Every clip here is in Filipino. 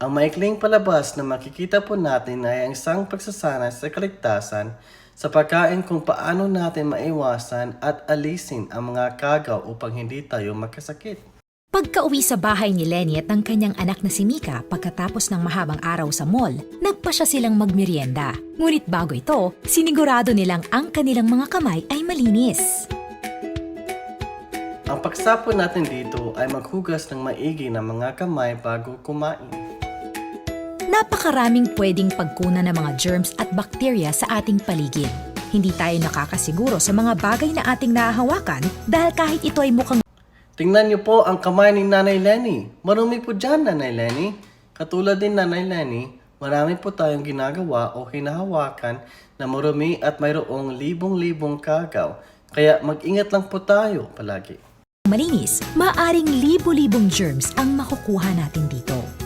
Ang maikling palabas na makikita po natin ay ang isang pagsasanay sa kaligtasan sa pagkain kung paano natin maiwasan at alisin ang mga kagaw upang hindi tayo magkasakit. Pagka-uwi sa bahay ni Lenny at ng kanyang anak na si Mika pagkatapos ng mahabang araw sa mall, nagpa siya silang magmerienda. Ngunit bago ito, sinigurado nilang ang kanilang mga kamay ay malinis. Ang pagsapo natin dito ay maghugas ng maigi ng mga kamay bago kumain. Napakaraming pwedeng pagkunan ng mga germs at bakterya sa ating paligid. Hindi tayo nakakasiguro sa mga bagay na ating nahahawakan dahil kahit ito ay mukhang Tingnan niyo po ang kamay ni Nanay Lenny. Marumi po dyan, Nanay Lenny. Katulad din Nanay Lenny, marami po tayong ginagawa o hinahawakan na marumi at mayroong libong-libong kagaw. Kaya mag-ingat lang po tayo palagi. malinis, maaring libo-libong germs ang makukuha natin dito.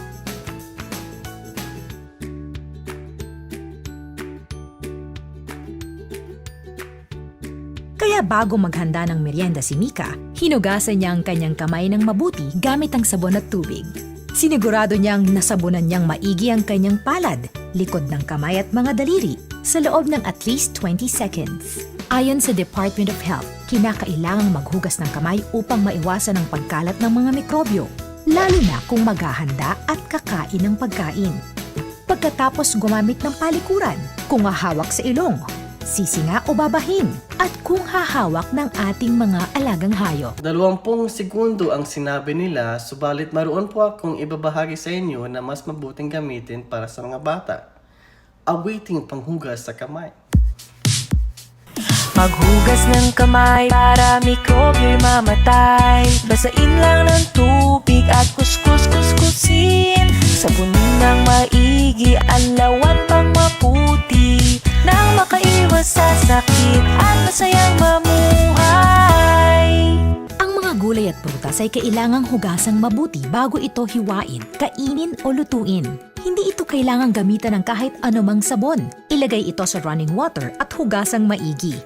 Kaya bago maghanda ng merienda si Mika, hinugasan niya ang kanyang kamay ng mabuti gamit ang sabon at tubig. Sinigurado niyang nasabunan niyang maigi ang kanyang palad, likod ng kamay at mga daliri sa loob ng at least 20 seconds. Ayon sa Department of Health, kinakailangang maghugas ng kamay upang maiwasan ang pagkalat ng mga mikrobyo, lalo na kung maghahanda at kakain ng pagkain. Pagkatapos gumamit ng palikuran, kung hahawak sa ilong, sisinga o babahin, at kung hahawak ng ating mga alagang hayop. Dalawampung segundo ang sinabi nila, subalit maroon po akong ibabahagi sa inyo na mas mabuting gamitin para sa mga bata. Awiting panghugas sa kamay. Maghugas ng kamay para mikrobyo'y mamatay Basain lang at prutas ay kailangang hugasang mabuti bago ito hiwain, kainin o lutuin. Hindi ito kailangang gamitan ng kahit anumang sabon. Ilagay ito sa running water at hugasang maigi.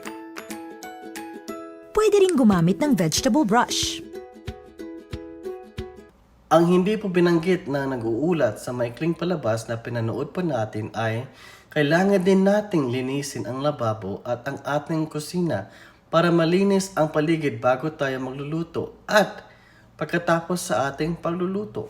Pwede rin gumamit ng vegetable brush. Ang hindi po binanggit na nag-uulat sa maikling palabas na pinanood po natin ay kailangan din nating linisin ang lababo at ang ating kusina para malinis ang paligid bago tayo magluluto at pagkatapos sa ating pagluluto.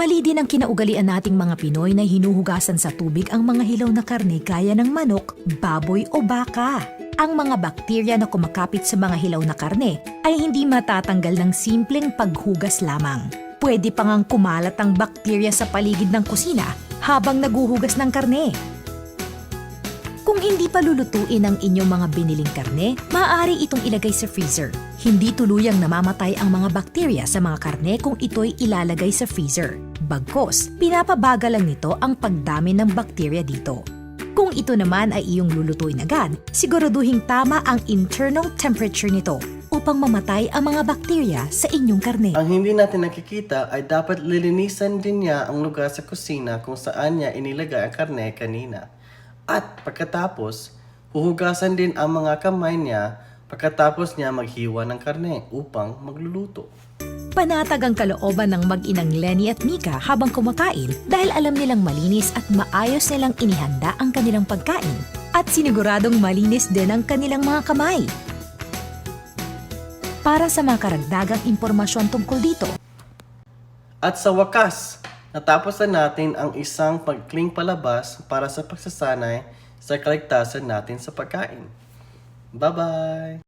Mali din ang kinaugalian nating mga Pinoy na hinuhugasan sa tubig ang mga hilaw na karne gaya ng manok, baboy o baka. Ang mga bakterya na kumakapit sa mga hilaw na karne ay hindi matatanggal ng simpleng paghugas lamang. Pwede pa ngang kumalat ang bakterya sa paligid ng kusina habang naguhugas ng karne. Kung hindi pa lulutuin ang inyong mga biniling karne, maaari itong ilagay sa freezer. Hindi tuluyang namamatay ang mga bakterya sa mga karne kung ito'y ilalagay sa freezer. Bagkos, pinapabagal lang nito ang pagdami ng bakterya dito. Kung ito naman ay iyong lulutuin agad, siguraduhin tama ang internal temperature nito upang mamatay ang mga bakterya sa inyong karne. Ang hindi natin nakikita ay dapat lilinisan din niya ang lugar sa kusina kung saan niya inilagay ang karne kanina. At pagkatapos, huhugasan din ang mga kamay niya pagkatapos niya maghiwa ng karne upang magluluto. Panatag ang kalooban ng mag-inang Lenny at Mika habang kumakain dahil alam nilang malinis at maayos nilang inihanda ang kanilang pagkain at siniguradong malinis din ang kanilang mga kamay. Para sa mga karagdagang impormasyon tungkol dito, At sa wakas, natapos na natin ang isang pagkling palabas para sa pagsasanay sa kaligtasan natin sa pagkain. Bye-bye!